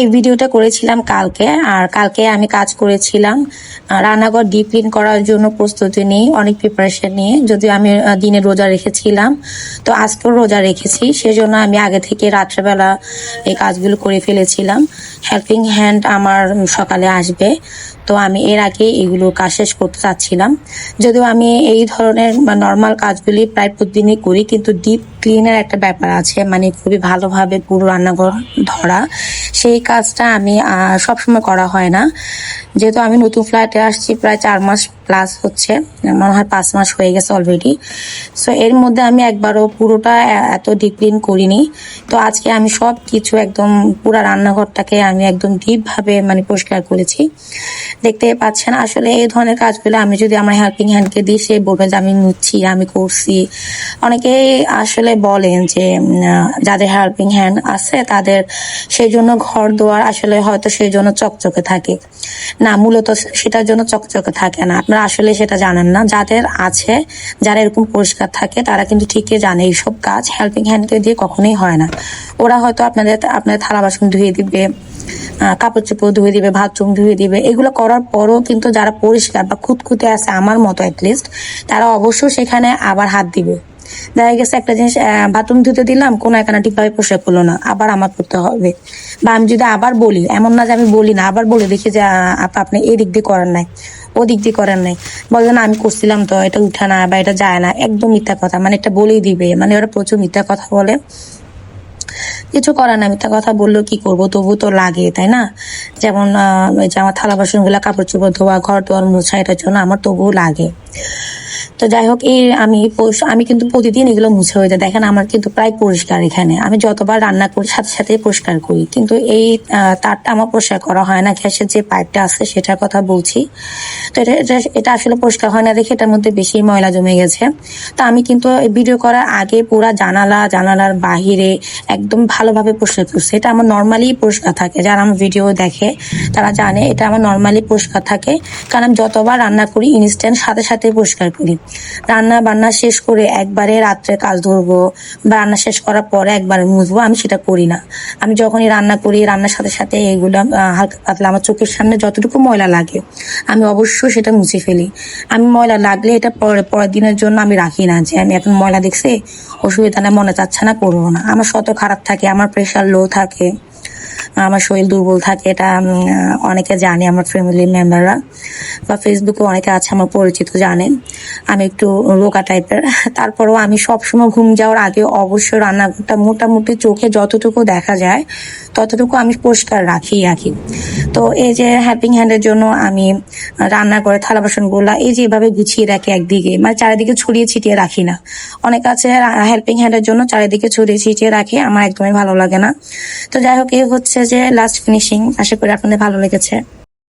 এই ভিডিওটা করেছিলাম কালকে, আর কালকে আমি কাজ করেছিলাম। রান্নাঘর ডিপ ক্লিন করার জন্য প্রস্তুতি নিয়ে অনেক প্রিপারেশন নিয়ে। যদিও আমি দিনে রোজা রেখেছিলাম, তো আজকেও রোজা রেখেছি। সেজন্য আমি আগে থেকে রাত্রেবেলা এই কাজগুলো করে ফেলেছিলাম। হেল্পিং হ্যান্ড আমার সকালে আসবে, তো আমি এর আগে এগুলো কাজ শেষ করতে চাচ্ছিলাম। যদিও আমি এই ধরনের নর্মাল কাজগুলি প্রায় প্রতিদিনই করি, কিন্তু ডিপ ক্লিনের একটা ব্যাপার আছে মানে খুবই ভালোভাবে পুরো রান্নাঘর ধরা। সেই কাজটা আমি সবসময় করা হয় না। যেহেতু আমি নতুন ফ্ল্যাটে আসছি প্রায় চার মাস প্লাস হচ্ছে মনে হয় পাঁচ মাস হয়ে গেছে অলরেডি সো এর মধ্যে আমি একবারও পুরোটা এত ডিপ ক্লিন করিনি। তো আজকে আমি সব কিছু একদম পুরা রান্নাঘরটাকে আমি একদম ডিপ ভাবে মানে পরিষ্কার করেছি। দেখতে পাচ্ছেন, আসলে এই ধরনের কাজগুলো আমি যদি আমার হেল্পিং হ্যান্ডকে দিই, সে বলবে যে আমি নিচ্ছি, আমি করছি। অনেকেই আসলে বলেন যে যাদের হেল্পিং হ্যান্ড আছে, তাদের সেই জন্য ঘর দুয়ার আসলে হয়তো সেই জন্য চকচকে থাকে। না, মূলত সেটার জন্য চকচকে থাকে না। আপনারা আসলে সেটা জানেন না। যাদের আছে, যারা এরকম পরিষ্কার থাকে, তারা কিন্তু ঠিকই জানে এইসব কাজ। হেল্পিং হ্যান্ডকে দিয়ে কখনোই হয় না। ওরা হয়তো আপনাদের আপনাদের থালা বাসন ধুয়ে দিবে কাপড় চোপড় ধুয়ে দিবে ভাত চুম ধুয়ে দিবে। এগুলো করার পরও কিন্তু যারা পরিষ্কার বা খুঁতখুঁতে আছে, আমার মতো অ্যাটলিস্ট তারা অবশ্যই সেখানে আবার হাত দিবে। দেখা গেছে একটা জিনিস বাথরুম ধুতে দিলাম, কোনো একানা ঠিকভাবে পোষাক করল না, আবার আমার করতে হবে। বা আমি যদি আবার বলি, এমন না যে আমি বলি না, আবার বলে দেখি যে আপা, আপনি এই দিক দিয়ে করেন নাই, ও দিক দিয়ে করার নাই। বলে না, আমি করছিলাম তো, এটা উঠা না বা এটা যায় না। একদম মিথ্যা কথা মানে এটা বলেই দিবে। মানে ওরা প্রচুর মিথ্যা কথা বলে। কিছু করার না মিথ্যা কথা বললেও কি করব? তবু তো লাগে, তাই না? যেমন যে আমার থালা বাসনগুলা কাপড় চোপড় ধোয়া, ঘর দোয়ার মোছা, এটার জন্য আমার তবুও লাগে। তো যাই হোক, এই আমি আমি কিন্তু প্রতিদিন এগুলো মুছে হয়ে যায়। দেখেন, আমার কিন্তু প্রায় পরিষ্কার এখানে। আমি যতবার রান্না করি, সাথে সাথে পরিষ্কার করি। কিন্তু এই তারটা আমার পরিষ্কার করা হয় না। গ্যাসের যে পাইপটা আছে, সেটার কথা বলছি। তো এটা এটা- আসলে পরিষ্কার হয় না দেখে এটার মধ্যে বেশি ময়লা জমে গেছে। তো আমি কিন্তু ভিডিও করার আগে পুরা জানালা, জানালার বাহিরে একদম ভালোভাবে পরিষ্কার করছি এটা আমার নর্মালি পরিষ্কার থাকে। যারা আমার ভিডিও দেখে, তারা জানে এটা আমার নর্মালি পরিষ্কার থাকে। কারণ আমি যতবার রান্না করি ইনস্ট্যান্ট সাথে সাথে পরিষ্কার করি। রান্না বান্না শেষ করে একবারে রাত্রে কাজ ধরবো। বা রান্না শেষ করার পরে একবারে মুছবো, আমি সেটা করি না। আমি যখনই রান্না করি, রান্নার সাথে সাথে এগুলো হালকা পাতলা, আমার চোখের সামনে যতটুকু ময়লা লাগে, আমি অবশ্যই সেটা মুছে ফেলি। আমি ময়লা লাগলে এটা পরে, পরের দিনের জন্য আমি রাখি না যে আমি এখন ময়লা দেখছি, অসুবিধা না, মনে চাচ্ছে না, করব না। আমার শত খারাপ থাকে, আমার প্রেশার লো থাকে। আমার শরীর দুর্বল থাকে, এটা অনেকে জানে আমার ফ্যামিলি মেম্বাররা বা ফেসবুকে অনেকে আছে, আমার পরিচিত জানে। আমি একটু রোগা টাইপের তারপরেও আমি সবসময় ঘুম যাওয়ার আগে অবশ্যই রান্নাঘরটা মোটামুটি চোখে যতটুকু দেখা যায়, ততটুকু আমি পরিষ্কার রাখি রাখি তো এই যে হ্যাপিং হ্যান্ডের জন্য আমি রান্না করে থালা বাসনগুলা এই যে এভাবে গুছিয়ে রাখি একদিকে মানে চারিদিকে ছড়িয়ে ছিটিয়ে রাখি না। অনেক আছে হেল্পিং হ্যান্ডের জন্য চারিদিকে ছড়িয়ে ছিটিয়ে রাখি, আমার একদমই ভালো লাগে না। তো যাই হোক, এই হচ্ছে যে লাস্ট ফিনিশিং আশা করি আপনাদের ভালো লেগেছে।